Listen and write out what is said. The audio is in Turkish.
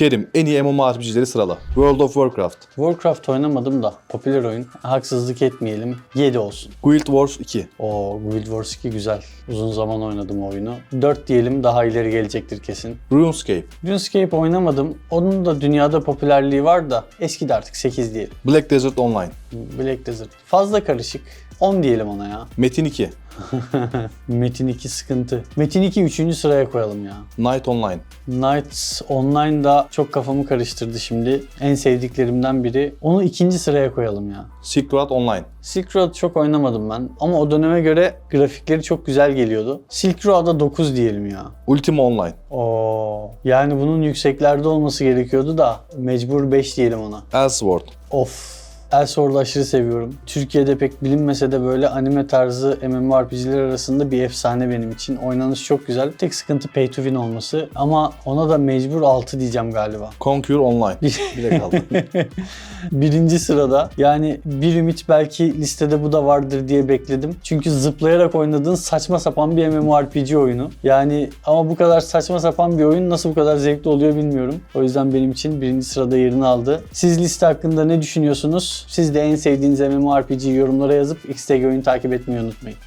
Kerim en iyi MMORPG'leri sırala. World of Warcraft, Warcraft oynamadım da popüler oyun. Haksızlık etmeyelim. 7 olsun. Guild Wars 2, O Guild Wars 2 güzel. Uzun zaman oynadım o oyunu. 4 diyelim daha ileri gelecektir kesin. RuneScape, RuneScape oynamadım. Onun da dünyada popülerliği var da eski de artık 8 diyelim. Black Desert Online, Black Desert. Fazla karışık. 10 diyelim ona ya. Metin 2, Metin 2 sıkıntı. Metin 2 3. sıraya koyalım ya. Night Online, Knights Online'da çok kafamı karıştırdı şimdi. En sevdiklerimden biri. Onu ikinci sıraya koyalım ya. Silk Road Online, Silk Road çok oynamadım ben ama o döneme göre grafikleri çok güzel geliyordu. Silk Road'a 9 diyelim ya. Ultima Online, Oo. Yani bunun yükseklerde olması gerekiyordu da mecbur 5 diyelim ona. Elsword, Of. Elsword'u aşırı seviyorum. Türkiye'de pek bilinmese de böyle anime tarzı MMORPG'ler arasında bir efsane benim için. Oynanış çok güzel. Tek sıkıntı pay to win olması ama ona da mecbur 6 diyeceğim galiba. Conquer Online. Bile kaldı. Birinci sırada yani bir ümit belki listede bu da vardır diye bekledim. Çünkü zıplayarak oynadığın saçma sapan bir MMORPG oyunu. Yani ama bu kadar saçma sapan bir oyun nasıl bu kadar zevkli oluyor bilmiyorum. O yüzden benim için birinci sırada yerini aldı. Siz liste hakkında ne düşünüyorsunuz? Siz de en sevdiğiniz MMORPG'yi yorumlara yazıp XTG oyunu takip etmeyi unutmayın.